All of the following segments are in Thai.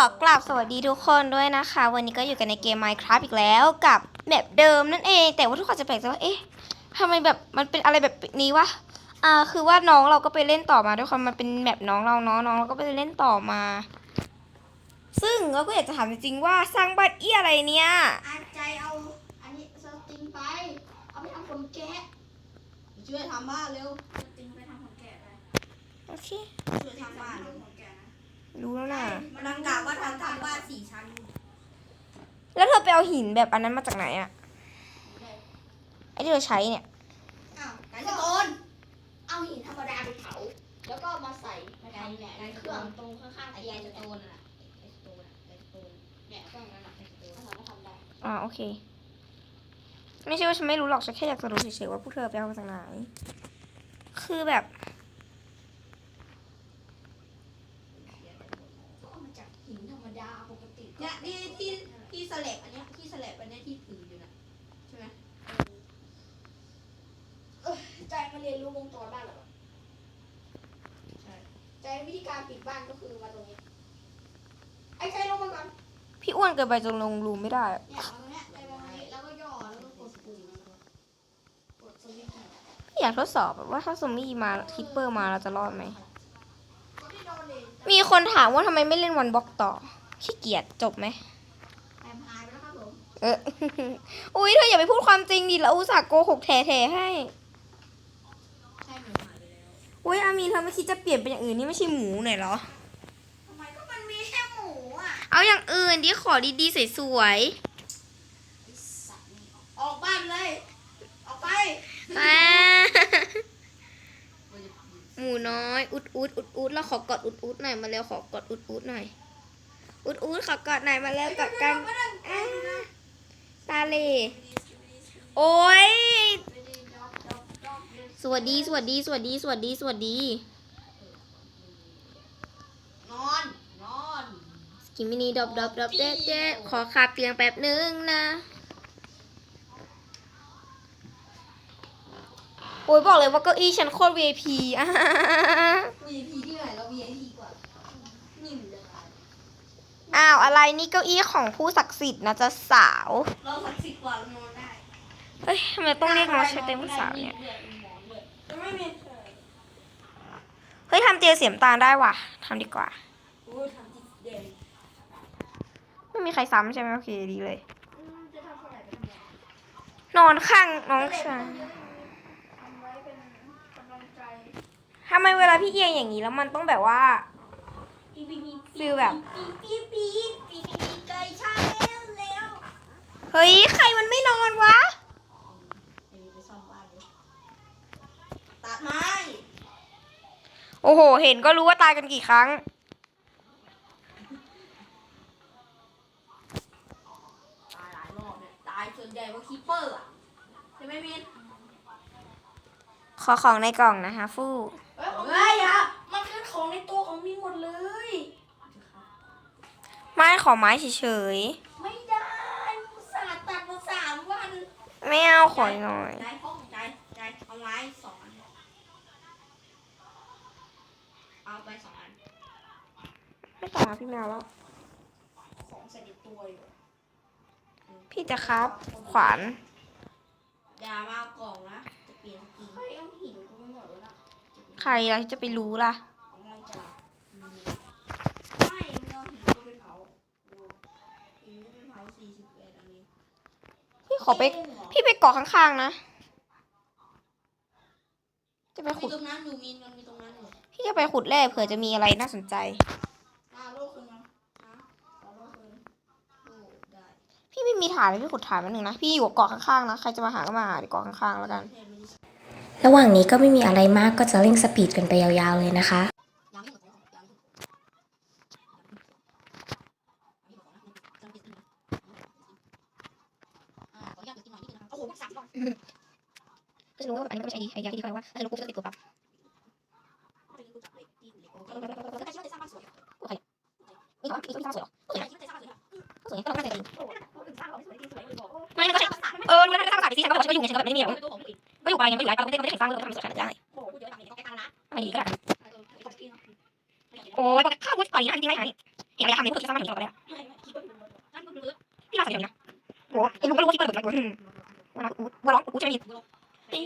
ขอกราบสวัสดีทุกคนด้วยนะคะ วันนี้ก็อยู่กันในเกม Minecraft อีกแล้วกับแบบเดิมนั่นเอง แต่ว่าทุกคนจะแปลกใจว่าเอ๊ะทำไมแบบมันเป็นอะไรแบบนี้วะอ่าคือว่าน้องเราก็ไปเล่นต่อมาด้วยความมันเป็นแบบน้องเราเนาะน้องเราก็ไปเล่นต่อมา ซึ่งเราก็อยากจะถามจริงๆว่าสร้างบ้านเอี้ยอะไรเนี่ยอาใจเอาอันนี้สติงไปเอาไปทำขนแกะช่วยทำบ้านเร็วสติงไปทำขนแกะไปโอเคช่วยทำบ้านขนแกะนะ รู้แล้วนะมันนังกะว่าทำทำบ้านสี่ชั้นแล้วเธอไปเอาหินแบบอันนั้นมาจากไหนอะไอที่เราใช้เนี่ย อ้าวไก่สโตนเอาหินธรรมดาไปเผา แล้วก็มาใส่ในในเครื่องตรงข้างๆไอ้ไก่สโตนน่ะไก่สโตนน่ะไก่สโตนเนี่ยเครื่องนั้นน่ะไก่สโตนเราทำได้อ่าโอเค ไม่ใช่ว่าฉันไม่รู้หรอกฉันแค่อยากจะรู้เฉยๆว่าพวกเธอไปเอามาจากไหน คือแบบ ก็เอามาจากหินธรรมดาปกติ เนี่ยที่ที่ที่สลับอันเนี้ยที่สลับอันเนี้ยที่ถืออยู่น่ะใช่ไหมเออใจมาเรียนรู้วงจรบ้านเหรอใช่ใจวิธีการปิดบ้านก็คือมาตรงนี้ ไอ้ใจลงมาก่อนพี่อ้วนเกินไปจนลงรูมไม่ได้อะเนี่ยมาตรงเนี้ยใจมาตรงนี้แล้วก็ย่อแล้วก็กดปุ่มกดสวิตช์อยากทดสอบแบบว่าถ้าซอมบี้มาคิปเปอร์มาเราจะรอดไหมกดที่โดนเลยมีคนถามว่าทำไมไม่เล่นวันบล็อกต่อ ขี้เกียจจบไหมแอมหายไปแล้วครับผมเออ อุ้ยเธออย่าไปพูดความจริงดิเราอุตส่าห์โกหกแท้ๆให้ใช่หมูหายไปแล้วอุ้ยอามีนเธอไม่คิดจะเปลี่ยนเป็นอย่างอื่นนี่ไม่ใช่หมูหน่อยเหรอ ทำไมก็มันมีแค่หมูอะ เอาอย่างอื่นดิขอดีๆสวยไอ้สัตว์นี่ออกบ้านเลย ออกไปๆอ่าหมูน้อย อุดอุดอุดอุดเราขอกอดอุดอุดหน่อยมาเร็วขอกอดอุดอุดหน่อย อุดอุดขอกอดหน่อยมาเร็วกอดกันตาเล โอ้ย สวัสดี สวัสดี สวัสดี สวัสดี สวัสดี นอน นอนกิมินีดอบดอบดอบเจ๊เจ๊ขอขาเตียงแป๊บนึงนะ โอ้ยบอกเลยว่าเก้าอี้ฉันโคตร VIP อะ VIP กว่า นิ่มเลย อ้าวอะไรนี่เก้าอี้ของผู้ศักดิ์สิทธิ์นะจ๊ะสาว เราสักสิบกว่าเรานอนได้เฮ้ยทำไมต้องเรียกน้องใช้เต็มผู้สาวเนี่ย จะไม่มีเฮ้ยทำเตียงเสียมตาลได้ว่ะทำดีกว่า โอ้ยทำจิตเด่นไม่มีใครซ้ำใช่ไหมโอเคดีเลย อืมจะทำเท่าไหร่ไปทำไงนอนข้างน้องชายทำไว้เป็นกำลังใจ ทำไมเวลาพี่เอียงอย่างนี้แล้วมันต้องแบบว่าปีปีปี ฟิลแบบ ปีปีปีปีไก่ชาแล้วแล้วเฮ้ย ใครมันไม่นอนวะ ไปซ่อมบ้านเลยตัดไม้โอ้โห เห็นก็รู้ว่าตายกันกี่ครั้ง ตายหลายรอบเนี่ยตายส่วนใหญ่ว่าคีเปอร์อะใช่ไหมมินขอของในกล่องนะคะ ฟู่ เฮ้ยเฮ้ยอะมันคือ ของในตัวของมินหมดเลย ไม่ขอไม้เฉยไม่ได้อุตส่าห์ตัดมาสามวันๆ ไม่เอาขอหน่อยใจห้องใจใจเอาไม้สองอันเอาไปสองอัน ไม่ต้องนะพี่แมวแล้ว ของใส่ในตัวอยู่พี่จะครับ ขวาน อย่ามาเอากล่องนะ จะเปลี่ยนสกินเฮ้ยเอาหินกูไม่หมดแล้วนะใครเราจะไปรู้ล่ะของเราจะมีไม่มึงเอาหินกูไปเผาดูหินกูไปเผาสี่สิบเอ็ดอันนี้ พี่ ขอไป พี่ไปเกาะข้างๆนะ จะไปมีขุดตรงนั้นอยู่มีมันมีตรงนั้นอยู่พี่จะไปขุดแร่เผื่อจะมีอะไรน่าสนใจอ่าโลกคืนมาฮะขอโลกคืนโลกได้พี่ไม่มีฐานเลยพี่ขุดฐานมาหนึ่งนะ พี่อยู่กับเกาะข้างๆนะ ใครจะมาหาก็มาหาที่เกาะข้างๆแล้วกันเทพไม่ได้ระหว่างนี้ก็ไม่มีอะไรมากก็จะเร่งสปีดกันไปยาวๆเลยนะคะ ยังไม่หมดของยังไม่หมดอ่าขออนุญาตกินหน่อยนิดนึงนะครับโอ้โหสามรอบ ก็จะรู้ว่าอั นนี้ก็ไม่ใช่ไอเดียที่เขาว่าถ้าเราปุ๊บจะติดตัวปั๊บไม่รู้จักเหล็กที่เหล็กโอวใครคิดว่าจะสร้างบ้านสวยอะเฮ้ยแต่ว่าพี่ต้องสวยหรอสร้างบ้านสวยก็ต้องน่าจะจริงโอ้โหสร้างบ้านสวยที่สวยเอกไม่ก็ใช่เออรู้แล้วถ้าสร้างไปสิฉันก็บอกฉันก็อยู่ไงฉันก็แบบไม่ได้มีแบบตัวของผู้หญิงก็อยู่ไปยังไม่อยู่ไรปก็ไม่ได้ไม่ได้สร้างเลยก็ทำสวยขนาดได้โอ้โหพูดเยอะจังเลยต้องแก้ตังค์นะไม่ดีก็ได้เออขอบโอ้ยข้าววุ้นต่อยนะจริงๆไม่หายเห็นอะไรทำเนี่ยก็คือสร้างมาถึงตลอดเลยพี่ลาใส่เดียวนะโอ้ไอ้ลุงก็รู้ว่าที่เปิดเปิดอะไรกูวันนั้นกูวัวร้องกูจะมี มี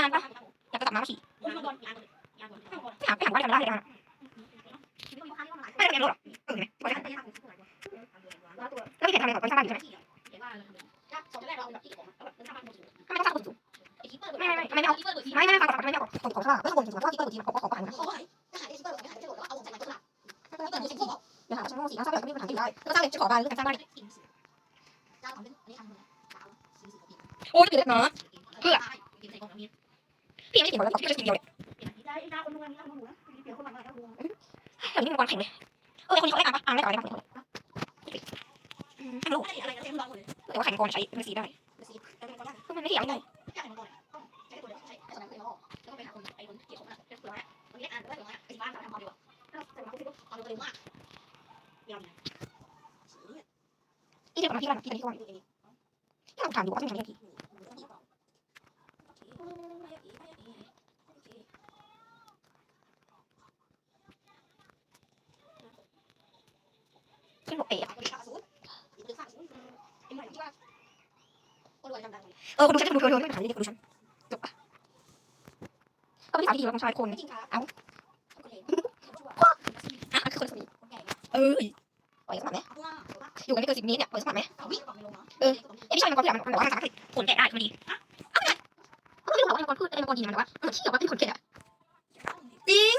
อ่านปะอยากจะจับน้ำมาขี่ไปหาไปหาว่าจะมาได้เลยนะไม่ได้เรียนรู้หรอเออเนี่ยไม่ได้แล้วพี่แข่งทำอะไรก่อนตอนสร้างบ้านอยู่ใช่ไหมทำไมต้องสร้างคนสูงไม่ไม่ไม่ไม่เอาไม่ไม่ฟังก่อนไม่เอาของของข้างล่างแล้วข้างบนถึงว่าที่เปิดทีมของของของอันนี้เดี๋ยวหาช่างโม่สีน้ำสร้างแบบก็ไม่มีปัญหาที่ได้แล้วสร้างเลยจะขอบานเรื่องการสร้างบ้านโอ้ยตื่นเต้นเนาะพี่ ยังไม่ถึงวันแล้วพี่จะกินเดียวเลยแต่นี่มันวันแข่งเลย เออคนนี้เขาได้อ่านปะอ่านได้ก่อได้ก่อนไม่รู้แต่ว่าแข่งก่อนใช้มือสีได้มันไม่เถียงเลยนี่เดี๋ยวก่อนพี่วันพี่ตอนนี้ก่อนถ้าเราถามดูว่าจะทำยังไง ขึ้นบอกเอออคุณดูฉันดูเธอเธอไม่ถามนี่คุณดูฉันจบปะเอาไปถามที่ดีว่าต้องใช้คนอะคือคนสนิเออปล่อยสมัครไหมอยู่กันไม่เกินสิบนี้เนี่ยปล่อยสมัครไหมเออไอพี่ชายมันก่อนมันบอกว่าภาษาอังกฤษคนแก่ได้มันดีก็ไม่รู้หรอว่ามันพูดอะไรมันก่อนดีมันแต่ว่ามันขี้ออกมาเป็นคนแก่จริง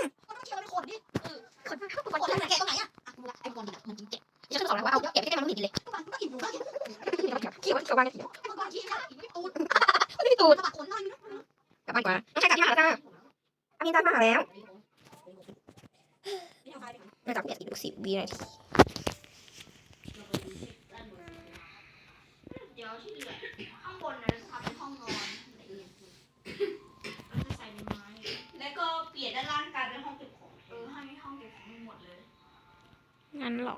คนคนคนแก่ตรงไหนอะฉันก็สอนแล้วว่าเอาแก่ไปใกล้มันต้องหนีเลย ขี้ว่าขี้ว่าขี้ไม่ตูดกลับบ้านดีกว่าต้องใช้กับที่มาแล้วจ้าอามีจ้ามาแล้วน่าจะเปลี่ยนอีกสิบวินาทีเดี๋ยวที่เหลือข้างบนนะจะทำเป็นห้องนอนแล้วจะใส่ไม้แล้วก็เปลี่ยนด้านล่างกลายเป็นห้องเก็บของเออให้ห้องเก็บของหมดเลยงั้นเหรอ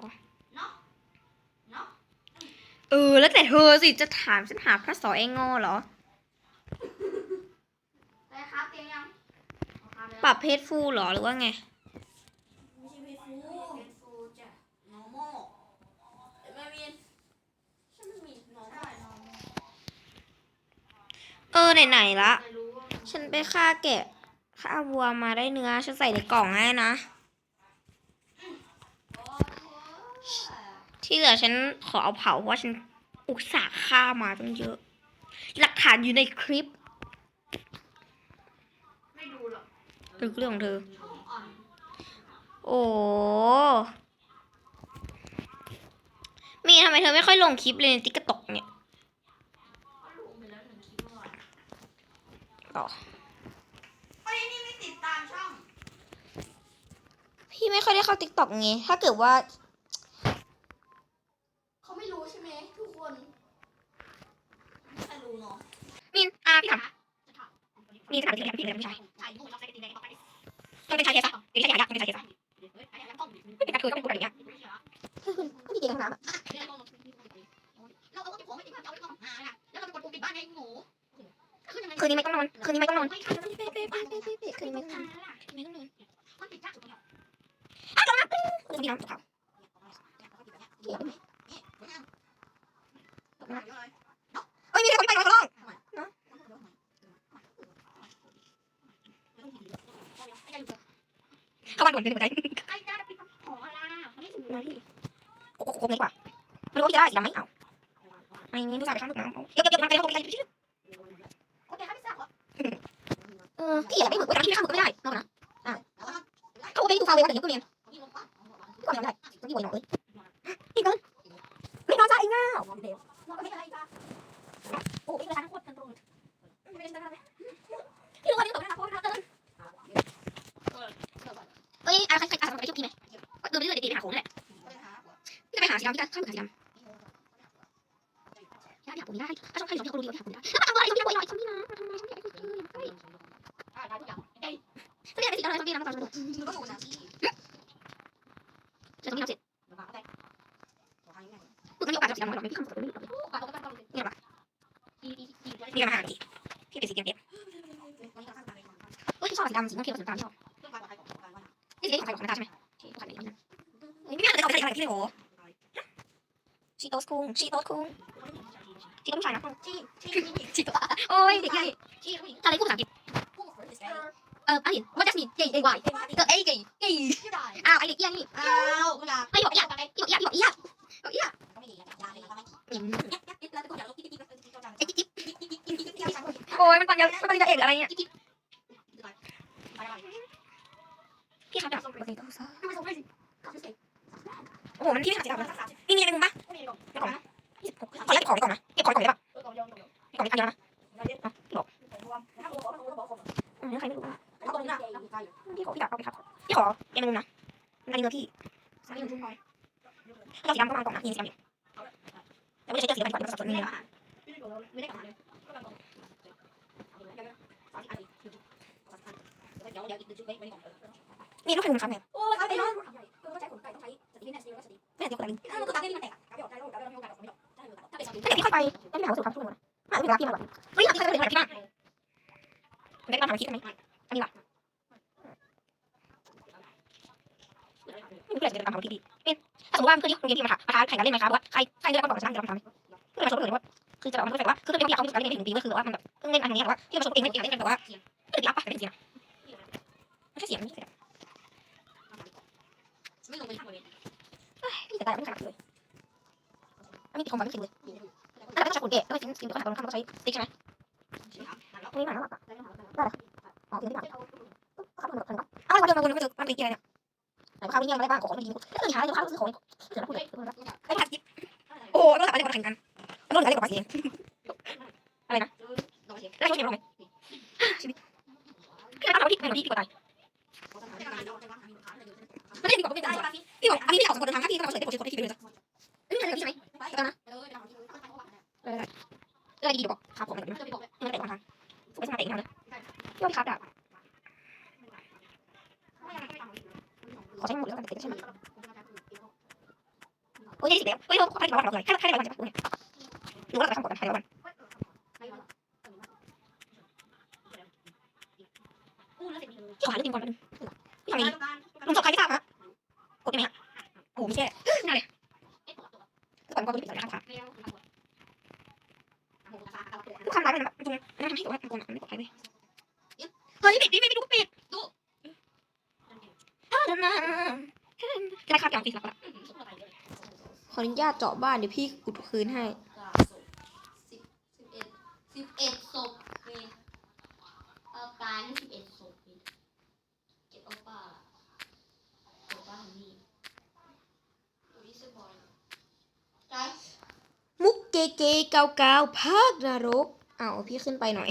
เออ แล้วแต่เธอสิจะถามฉันหาพระสอเองโง่เหรอได้ครับเตียงยังเอาครับแล้วปรับเพศฟูเหรอหรือว่าไง ไม่ใช่เพชรฟูเพชรฟูจ้ะ normal แต่ไม่มีฉันไม่มี normal ได้ normal เออไหนๆละ ไม่รู้ว่ามันฉันไปฆ่าแกะฆ่าวัวมาได้เนื้อ ฉันใส่ในกล่องให้นะ โอ้โห ที่เหลือฉันขอเอาเผาเพราะว่าฉันอุตส่าห์ฆ่ามาตั้งเยอะ หลักฐานอยู่ในคลิปไม่ดูหรอกหรือเรื่องของเธอช่องอ่อนโอ้มีทำไมเธอไม่ค่อยลงคลิปเลยในติ๊กตอกเนี่ยก็ลงไปแล้วหนึ่งคลิปเมื่อวานอ๋อเฮ้ยนี่ไม่ติดตามช่องพี่ไม่ค่อยได้เข้าติ๊กตอกไงถ้าเกิดว่าเขาไม่รู้ใช่ไหมทุกคนไม่ใครรู้เนาะ มีนอ่าพี่ถามะถามมีถามพี่เลยพี่เลยพี่ชายถ่ายรูปแล้วใส่กระดิ่งแดงต่อไปเป็นชายเทสอะเป็นชายยากเป็นชายเทสอะไม่เป็นกระเทยก็เป็นคนแบบเนี้ยก็มีเกงข้างน้ำอะเราเอาเก็บของไม่ติดบ้านเอาไว้ก่อนหาละแล้วเราไปกดปุ่มปิดบ้านให้หนูคือยังไงคืนนี้ไม่ต้องนอน คืนนี้ไม่ต้องนอนไม่ทันแล้วเป๊ะเป๊ะเป๊ะเป๊ะเป๊ะเป๊ะคืนนี้ไม่ต้องนอนคืนนี้ไม่ต้องนอนมันติดจ้าสุดแล้วคืนนี้น้ำจะเผาเอ้ยมีคนไปนอนข้างล่างเข้าบ้านด่วนเป็นหัวใจไอ้จ้าปิดของอะไรไม่ถึงมาพี่โคกโคกเลยกว่าไม่รู้ว่าจะได้สีดำไหมเอาไม่นี่ผู้ชายไปข้างลูกน้ำเอาเดี๋ยวเดี๋ยวมันไปแล้วผมไปเลยโอเคครับพี่สาวเออพี่อย่าไปหมึกไว้ที่ข้างหมึกก็ไม่ได้นอกนะอะเขาไปดูฟาวเลยว่าเดี๋ยวก็เรียน นี่ลงป่ะ ก่อนยังได้ต้องที่หัวหน่อยอีกเกินไม่นอนจ้าอีกแล้ว เราไม่อะไรจ้าโอ้ยเวลาทั้งหมดทั้งตรงไม่ได้อะไร พี่รู้ว่าที่ตกได้รับโทษนะเกินเอ้ยอะไรใครอะไรไปช่วยพี่ไหมดูไปเรื่อยๆดีๆไปหาโขนแหละ จะไปหาสีดำที่ โขนได้ถ้าชอบใครชอบเขารู้ดีว่าหาโขนได้ทำอะไรชอบพี่หน่อยชอบพี่นะทำไมชอบพี่ไอ้คนอื่นเฮ้ยได้ทุกอย่างได้ไม่ได้สีดำอะไรชอบพี่นะตอนนี้ก็ถูกนะที่จะต้องมีเราเสร็จมาได้ขอให้ง่ายมึงก็มีโอกาสจะสีดำหรอกไม่พี่ข้างหมึกไม่มีโอ้การต้องการต้องดีดีดีด้วยมีมาหาดิพี่เป็นสีเขียววันนี้เราสร้างการเรียนรู้เฮ้ยชอบสีดำสีน้ำเขียวสีน้ำตาลชอบเรื่องความปลอดภัยของการว่านี่สีของใครของใครใช่ไหมใครของใครเฮ้ยไม่มีอะไรของใครอะไรที่โอ้ชีโตสคุงชีโตสคุงชีโตสผู้ชายนะชี้ชี้ชี้ชีโตโอ้ยเด็กใหญ่ชี้ผู้หญิงอะไรพูดภาษาอังกฤษผู้หญิงเออไอ้เห็นว่าจัสมินเจเอวายก็เอเกย์เกย์ที่ได้อ้าวไอเด็กเอี้ยนี่อ้าวเวลาไอ้บอกอีกบอกอีกบอกอีกบอกอีกก็ไม่ดีนะยาเลยนะไม่อืมแล้วก็อยากลบกิ๊กกิ๊กกิ๊กกิ๊กไอ้จิ๊บโอ้ยมันตอนยังมันตอนยังเอกอะไรเนี่ยพี่ครับแบบโอ้โหมันพี่ไม่ขัดใจเราพี่มีอะไรมึงปะ ขอแลกของไปก่อนนะเก็บของก่อนได้ปะเก็บของไปอันเดียวนะอืมใครไม่รู้พี่ขอพี่ดับเอาไปครับพี่ขอเกมนึงนะมันอันนี้เนื้อพี่เราสีดำก็วางกล่องนะนี่สีดำดิแต่ไม่ใช่เจ้าสีดำก่อนมันสับสนนิดนึงไม่ได้กลับมาเลยเดี๋ยวเดี๋ยวอีกหนึ่ต้อนนี่ลูกใครมึงครับเนี่ยโอ้ยเอาไปนอนต้องใช้ขนไก่ต้องใช้สติไม่แน่สติแล้วสติไม่อยากเดียวกันเลยมันก็ตัดได้มันแตก ไม่อยากพี่เข้าไปไม่ได้หาวสดุครับทุกคนมาไม่เป็นไรพี่มาแบบเฮ้ยพี่ใครเป็นอะไรพี่บ้างได้บ้างทำคิดไหมอันนี้ว่ะไม่รู้เรื่องจะทำของพี่ดีเป็นถ้าสมมติว่าเพื่อนที่โรงเรียนพี่มาถามมาท้าแข่งกันเล่นไหมครับว่าใครใครได้รับก่อนจะทำจะทำไหมเพื่อนมาชมเลยว่าคือจะแบบมันก็แบบว่าคือเพื่อนพี่เขาไม่การเล่นไม่ถึงปีก็คือว่ามันแบบเล่นอันนี้แต่ว่าที่มาชมเองไม่อยากเล่นแบบว่าไม่ได้รับปะแต่เป็นเสียงไม่ใช่เสียงไม่ใช่เสียงไม่ลงไปทางบริเวณพี่แต่ได้ไม่ขนาดเลยอันนี้ติดคอมไว้ไม่ถึงเลย แล้วก็ใช้ขนเกะแล้วก็ชิ้นชิ้นก็ใช้คนข้างก็ใช้ติ๊กใช่ไหมนี่หนาแล้วอะอ๋อเดี๋ยวนี่ก่อนครับมันแบบอ้าววันเดียวมันก็เจอมันเป็นอะไรเนี่ยไหนข้าวนี่ยังไม่ได้บ้างขอไม่ดีเรื่องหาเดี๋ยวข้าวซื้อของเดี๋ยวพูดเลยไอ้ผัดจิ๊บโอ้ต้องอะไรมาแข่งกันโน่นอะไรกับไปเองแล้วช่วยยังไงชีวิตพี่ทำเอาที่ไม่หมดที่พี่กดตายไม่ได้ดีกว่าไม่ได้พี่บอกอันนี้พี่ออกจากคนทางถ้าพี่ก็เอาเฉยได้กดเฉยกดได้ที่เดียวจ้ะไม่ใช่ใช่ไหมเอ อดีดีบอกครับผมมันมันเตะมาทางไม่ใช่มาเตะมาเลยยอดครับดาบขอใช้หมดแล้วกันเตะใช่ไหมโอ้ยยี่สิบแล้วเฮ้ยเราใครมาวันเราเลยใครใครมาวันจะปุ๊บหนูว่าเราทำก่อนใครวันที่ขวาเรื่องก่อนนึงที่ทำนี้ลุงสอบใครไม่ทราบฮะกดยังไงฮะโอ้ไม่ใช่นี่เลยก่อนก่อนตัวนี้เป็นอะไรครับทุกคำร้ายมันแบบตรงนั้นทำให้ตัวมันโกงไม่ปลอดภัยเลยเฮ้ยปิดดิไม่ไม่รู้ปิดดูจะได้คาบอย่างตีสักละข ออนุญาตเจาะบ้านเดี๋ยวพี่อุดคืนให้สิบเอ็ดศพเป็นเอาตายนี่สิบเอ็ดศพเป็นเก็บเอาป้าเอาป้านี่ดูดิสบอลใจมุกเกเกเกาเกาภาคนรกเอาพี่ขึ้นไปหน่อย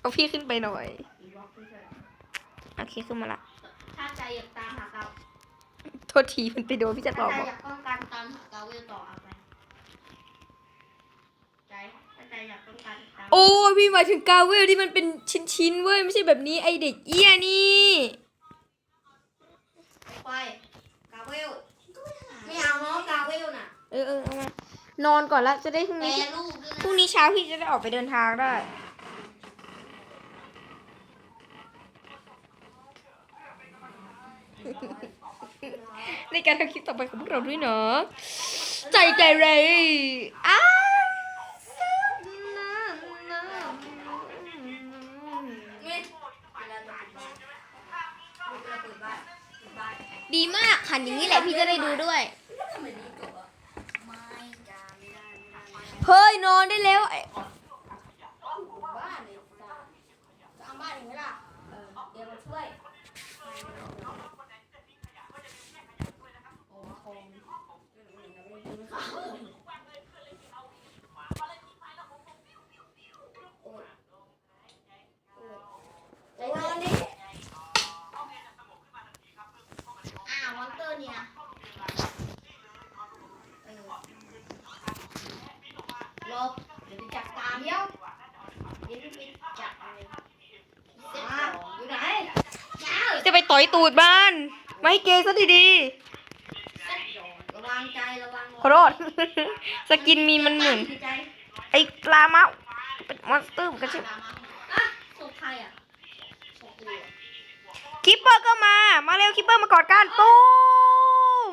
เอาพี่ขึ้นไปหน่อย โอเคขึ้นมาละถ้าใจอยากตามหาเกาโทษทีมันไปโดนพี่จะตถ้าอบใจบอก อยากต้องการตามหาเกาเวลต่อเอาไปใจถ้าใจอยากต้องการตามโอ้ยพี่หมายถึงกาเวลที่มันเป็นชิ้นๆเว้ย ไม่ใช่แบบนี้ไอเด็กเอี้ยนี่ ไปกาเวลไม่เอาน้องกาเวลน่ะเออเออเอามานอนก่อนละจะได้พรุ่งแปรนี้รูปด้วยพรุ่งนะนี้เช้าพี่จะได้ออกไปเดินทางได้ ในการทำคลิปต่อไปของพวกเราด้วยเนาะใจใจเลยอ้าเว้ยเวลาเราปิดบ้านเวลาเปิดบ้านปิดบ้านดีมากหันอย่างนี้แหละพี่จะได้ดูด้วย เฮ้ย นอนได้แล้วไอ้ บ้านเลยจ้าจะเอาบ้านเห็นไหมล่ะเออเดี๋ยวมาช่วยโอ้โหใจเย็นดิอ้าวมอนเตอร์เนี่ยเออหลบเดี๋ยวไปจัดการเดี๋ยวเดี๋ยวไปจัดเลยเสร็จแล้วอยู่ไหนยาว จะไปต่ อยตูดบ้าน ไม่ให้เกย์ซะดีเสร็จแล้วระวังใจระวังๆขอโทษ สกินมีนมันเหมือน ใจไอ้ปลาเมาเป็นมอนสเตอร์เหมือนกันใช่ไหมอะศพใครอะศพกูอะคิปเปอร์ก็มา มาเร็วคิปเปอร์มากอดกันตุ้ม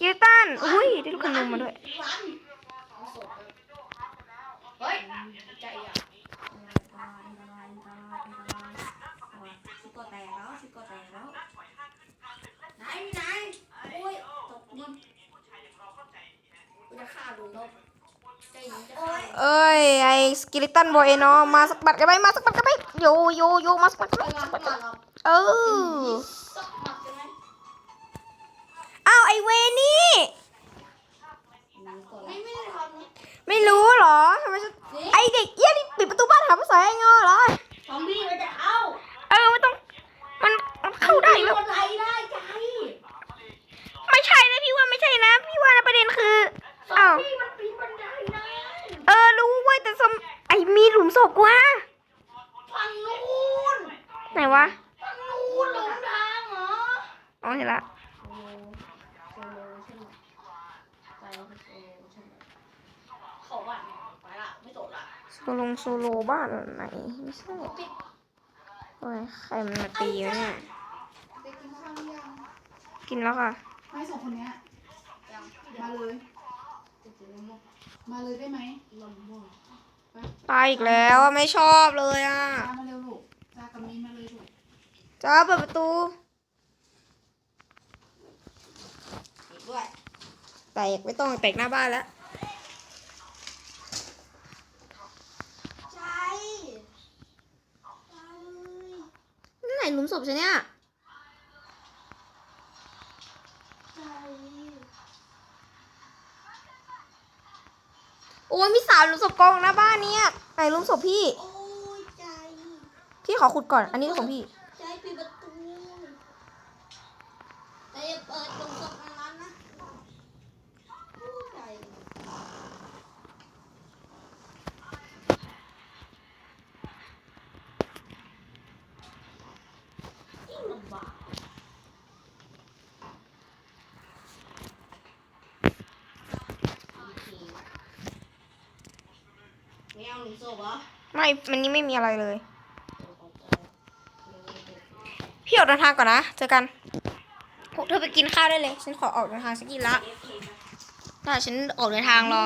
กิลตันอุ้ยได้ลูกขนมมาด้วยรันเอาศพเฮ้ยใจอะ สิโกแตกแล้วสิโกแตกแล้ว ไหนไหนโอ้ยตกดินกูจะฆ่าลุงนกใจหนูจะฆ่า เอ้ยไอ้สกิลิตันโบเอเนาะมาสักบัดกันไหมมาสักบัดกันไหมโยโยโยมาสักบัดกันไหมไปมาสักบัดก่กัอนนเราเออสักหมัดกันไหมอ้าวไอเวนี่ ไม่ไม่ได้ทำนะไม่รู้เหรอทำไมฉันไอเด็กเอี้ยนี่ปิดประตูบ้านหาภาษาไอ้งอเหรอซอมบี้มันจะเข้าเออไม่ต้องมันมันเข้าได้แล้วมันไหลได้ใจไม่ใช่นะพี่ว่าไม่ใช่นะพี่ว่านะประเด็นคือซ ออ้ามวบี้มันปีนบันไดได้เออรู้เว้ยแต่สมไอมีหลุมศพกว่าฝั่งนู้นไหนวะฝั่งนู้นหลงทางเหรออ๋อเห็นละเขาว่าไปละไม่โดดละโซโลงโซโลบ้านไหนไม่ใช่โอ้ยใครมันมาตีวะเนี่ยไปกินข้าวหรือยังกินแล้วค่ะไม่สองคนเนี้ยมาเลย มาเลยได้ไหมตายอีกแล้วอะไม่ชอบเลยอะตามมาเร็วลูกจากับมินมาเลยลูกจ้าเปิดประตูปิดด้วยแตกไม่ต้องแตกหน้าบ้านแล้ว องหน้าบ้านเนี่ยไหนหลุมศพพี่โอ้ยใจพี่ขอขุดก่อน อันนี้ของพี่ ใจปิดประตูใจอย่าเปิดตรงศพอันนั้นนะโอ้ยใจยิ่งลำบากโอเค ไม่เอาหนึ่งศพเหรอไม่มันนี้ไม่มีอะไรเลย พี่ออกเดินทางก่อนนะ เจอกันพวกเธอไปกินข้าวได้เลย ฉันขอออกเดินทางสักกินละถ้าฉันออกเดินทางรอ